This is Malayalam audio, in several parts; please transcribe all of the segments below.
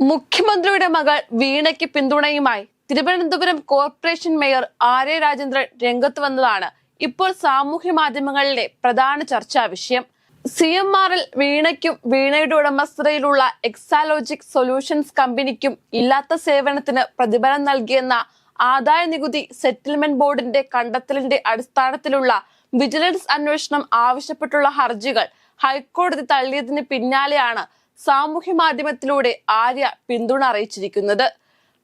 മുഖ്യമന്ത്രിയുടെ മകൾ വീണയ്ക്ക് പിന്തുണയുമായി തിരുവനന്തപുരം കോർപ്പറേഷൻ മേയർ ആര്യ രാജേന്ദ്രൻ രംഗത്ത് വന്നതാണ് ഇപ്പോൾ സാമൂഹ്യ മാധ്യമങ്ങളിലെ പ്രധാന ചർച്ചാ വിഷയം. സി എം ആറിൽ വീണയ്ക്കും വീണയുടെ ഉടമസ്ഥതയിലുള്ള എക്സാലോജിക് സൊല്യൂഷൻസ് കമ്പനിക്കും ഇല്ലാത്ത സേവനത്തിന് പ്രതിഫലം നൽകിയെന്ന ആദായ നികുതി സെറ്റിൽമെന്റ് ബോർഡിന്റെ കണ്ടെത്തലിന്റെ അടിസ്ഥാനത്തിലുള്ള വിജിലൻസ് അന്വേഷണം ആവശ്യപ്പെട്ടുള്ള ഹർജികൾ ഹൈക്കോടതി തള്ളിയതിന് പിന്നാലെയാണ് സാമൂഹ്യ മാധ്യമത്തിലൂടെ ആര്യ പിന്തുണ അറിയിച്ചിരിക്കുന്നത്.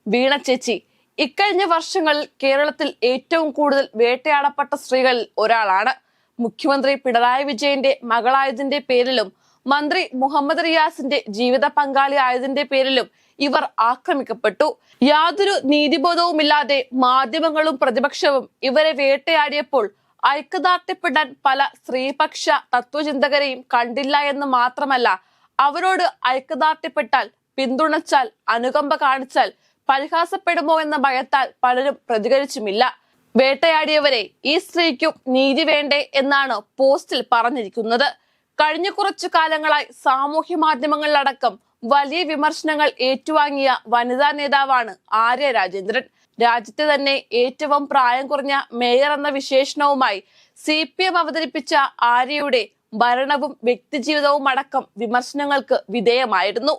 വീണ ചേച്ചി ഇക്കഴിഞ്ഞ വർഷങ്ങളിൽ കേരളത്തിൽ ഏറ്റവും കൂടുതൽ വേട്ടയാടപ്പെട്ട സ്ത്രീകളിൽ ഒരാളാണ്. മുഖ്യമന്ത്രി പിണറായി വിജയന്റെ മകളായതിന്റെ പേരിലും മന്ത്രി മുഹമ്മദ് റിയാസിന്റെ ജീവിത പങ്കാളി ആയതിന്റെ പേരിലും ഇവർ ആക്രമിക്കപ്പെട്ടു. യാതൊരു നീതിബോധവുമില്ലാതെ മാധ്യമങ്ങളും പ്രതിപക്ഷവും ഇവരെ വേട്ടയാടിയപ്പോൾ ഐക്യദാർഢ്യപ്പെടാൻ പല സ്ത്രീപക്ഷ തത്വചിന്തകരെയും കണ്ടില്ല എന്ന് മാത്രമല്ല അവരോട് ഐക്യദാർഢ്യപ്പെട്ടാൽ പിന്തുണച്ചാൽ അനുകമ്പ കാണിച്ചാൽ പരിഹാസപ്പെടുമോ എന്ന ഭയത്താൽ പലരും പ്രതികരിച്ചുമില്ല. വേട്ടയാടിയവരെ ഈ സ്ത്രീക്കും നീതി വേണ്ടേ എന്നാണ് പോസ്റ്റിൽ പറഞ്ഞിരിക്കുന്നത്. കഴിഞ്ഞ കുറച്ചു കാലങ്ങളായി സാമൂഹ്യ മാധ്യമങ്ങളിലടക്കം വലിയ വിമർശനങ്ങൾ ഏറ്റുവാങ്ങിയ വനിതാ നേതാവാണ് ആര്യ രാജേന്ദ്രൻ. രാജ്യത്തെ തന്നെ ഏറ്റവും പ്രായം കുറഞ്ഞ മേയർ എന്ന വിശേഷണവുമായി സി പി എം അവതരിപ്പിച്ച ആര്യയുടെ ഭരണവും വ്യക്തിജീവിതവും അടക്കം വിമർശനങ്ങൾക്ക് വിധേയമായിരുന്നു.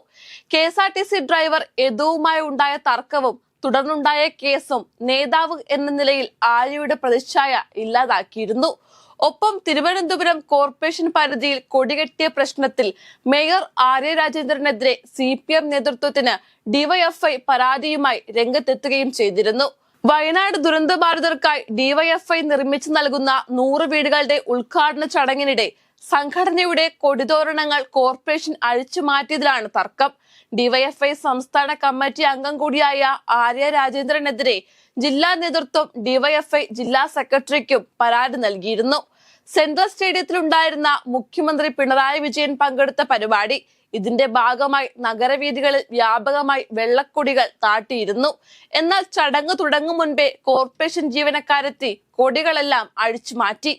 K S R T C driver യദുവുമായി ഉണ്ടായ തർക്കവും തുടർന്നുണ്ടായ കേസും നേതാവ് എന്ന നിലയിൽ ആര്യയുടെ പ്രതിച്ഛായ ഇല്ലാതാക്കിയിരുന്നു. ഒപ്പം തിരുവനന്തപുരം കോർപ്പറേഷൻ പരിധിയിൽ കൊടികെട്ടിയ പ്രശ്നത്തിൽ മേയർ ആര്യ രാജേന്ദ്രനെതിരെ സി പി എം നേതൃത്വത്തിന് ഡിവൈഎഫ്ഐ പരാതിയുമായി രംഗത്തെത്തുകയും ചെയ്തിരുന്നു. വയനാട് ദുരന്തബാധിതർക്കായി ഡിവൈഎഫ്ഐ നിർമ്മിച്ചു നൽകുന്ന നൂറ് വീടുകളുടെ ഉദ്ഘാടന ചടങ്ങിനിടെ സംഘടനയുടെ കൊടിതോരണങ്ങൾ കോർപ്പറേഷൻ അഴിച്ചു മാറ്റിയതിലാണ് തർക്കം. ഡിവൈഎഫ്ഐ സംസ്ഥാന കമ്മിറ്റി അംഗം കൂടിയായ ആര്യ രാജേന്ദ്രനെതിരെ ജില്ലാ നേതൃത്വം ഡിവൈഎഫ്ഐ ജില്ലാ സെക്രട്ടറിക്കും പരാതി നൽകിയിരുന്നു. സെൻട്രൽ സ്റ്റേഡിയത്തിലുണ്ടായിരുന്ന മുഖ്യമന്ത്രി പിണറായി വിജയൻ പങ്കെടുത്ത പരിപാടി. ഇതിന്റെ ഭാഗമായി നഗരവീഥികളിൽ വ്യാപകമായി വെള്ളക്കൊടികൾ താട്ടിയിരുന്നു. എന്നാൽ ചടങ്ങ് തുടങ്ങും മുൻപേ കോർപ്പറേഷൻ ജീവനക്കാരെത്തി കൊടികളെല്ലാം അഴിച്ചു മാറ്റി.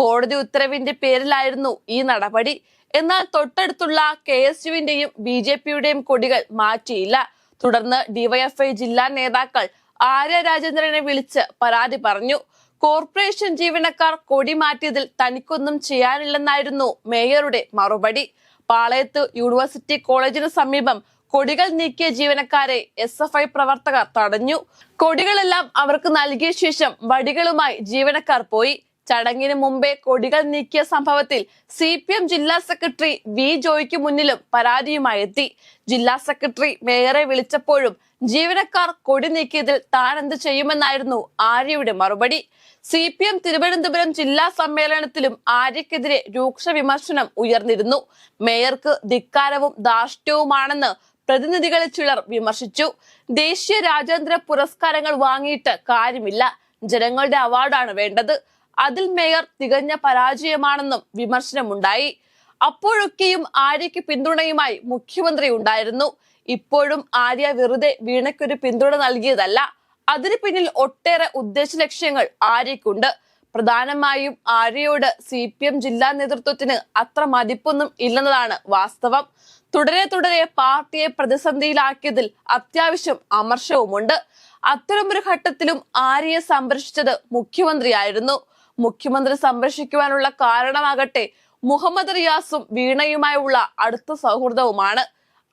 കോടതി ഉത്തരവിന്റെ പേരിലായിരുന്നു ഈ നടപടി. എന്നാൽ തൊട്ടടുത്തുള്ള കെ എസ് യുവിന്റെയും ബി ജെ പിയുടെയും കൊടികൾ മാറ്റിയില്ല. തുടർന്ന് ഡിവൈഎഫ്ഐ ജില്ലാ നേതാക്കൾ ആര്യ രാജേന്ദ്രനെ വിളിച്ച് പരാതി പറഞ്ഞു. കോർപ്പറേഷൻ ജീവനക്കാർ കൊടി മാറ്റിയതിൽ തനിക്കൊന്നും ചെയ്യാനില്ലെന്നായിരുന്നു മേയറുടെ മറുപടി. പാളയത്ത് യൂണിവേഴ്സിറ്റി കോളേജിന് സമീപം കൊടികൾ നീക്കിയ ജീവനക്കാരെ എസ് എഫ് ഐ പ്രവർത്തകർ തടഞ്ഞു. കൊടികളെല്ലാം അവർക്ക് നൽകിയ ശേഷം വടികളുമായി ജീവനക്കാർ പോയി. ചടങ്ങിന് മുമ്പേ കൊടികൾ നീക്കിയ സംഭവത്തിൽ സി പി എം ജില്ലാ സെക്രട്ടറി വി ജോയ്ക്ക് മുന്നിലും പരാതിയുമായി എത്തി ജില്ലാ സെക്രട്ടറി മേയറെ വിളിച്ചപ്പോഴും ജീവനക്കാർ കൊടി നീക്കിയതിൽ താൻ എന്ത് ചെയ്യുമെന്നായിരുന്നു ആര്യയുടെ മറുപടി. സി പി എം തിരുവനന്തപുരം ജില്ലാ സമ്മേളനത്തിലും ആര്യക്കെതിരെ രൂക്ഷ വിമർശനം ഉയർന്നിരുന്നു. മേയർക്ക് ധിക്കാരവും ധാർഷ്ട്യവുമാണെന്ന് പ്രതിനിധികളിൽ ചിലർ വിമർശിച്ചു. ദേശീയ രാജ്യാന്തര പുരസ്കാരങ്ങൾ വാങ്ങിയിട്ട് കാര്യമില്ല. ജനങ്ങളുടെ അവാർഡാണ് വേണ്ടത്. അതിൽ മേയർ തികഞ്ഞ പരാജയമാണെന്നും വിമർശനമുണ്ടായി. അപ്പോഴൊക്കെയും ആര്യയ്ക്ക് പിന്തുണയുമായി മുഖ്യമന്ത്രി ഉണ്ടായിരുന്നു. ഇപ്പോഴും ആര്യ വെറുതെ വീണയ്ക്കൊരു പിന്തുണ നൽകിയതല്ല. അതിന് പിന്നിൽ ഒട്ടേറെ ഉദ്ദേശ ലക്ഷ്യങ്ങൾ ആര്യയ്ക്കുണ്ട്. പ്രധാനമായും ആര്യയോട് സി പി എം ജില്ലാ നേതൃത്വത്തിന് അത്ര മതിപ്പൊന്നും ഇല്ലെന്നതാണ് വാസ്തവം. തുടരെ തുടരെ പാർട്ടിയെ പ്രതിസന്ധിയിലാക്കിയതിൽ അത്യാവശ്യം അമർഷവുമുണ്ട്. അത്തരമൊരു ഘട്ടത്തിലും ആര്യയെ സംരക്ഷിച്ചത് മുഖ്യമന്ത്രിയായിരുന്നു. മുഖ്യമന്ത്രി സംരക്ഷിക്കുവാനുള്ള കാരണമാകട്ടെ മുഹമ്മദ് റിയാസും വീണയുമായുള്ള അടുത്ത സൗഹൃദവുമാണ്.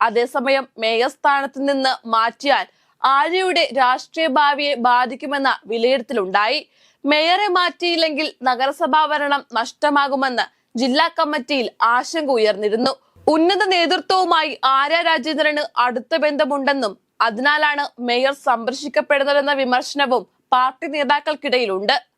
അതേസമയം മേയർ സ്ഥാനത്ത് നിന്ന് മാറ്റിയാൽ ആര്യയുടെ രാഷ്ട്രീയ ഭാവിയെ ബാധിക്കുമെന്ന വിലയിരുത്തലുണ്ടായി. മേയറെ മാറ്റിയില്ലെങ്കിൽ നഗരസഭാ ഭരണം നഷ്ടമാകുമെന്ന് ജില്ലാ കമ്മിറ്റിയിൽ ആശങ്ക ഉയർന്നിരുന്നു. ഉന്നത നേതൃത്വവുമായി ആര്യ രാജേന്ദ്രന് അടുത്ത ബന്ധമുണ്ടെന്നും അതിനാലാണ് മേയർ സംരക്ഷിക്കപ്പെടുന്നതെന്ന വിമർശനവും പാർട്ടി നേതാക്കൾക്കിടയിലുണ്ട്.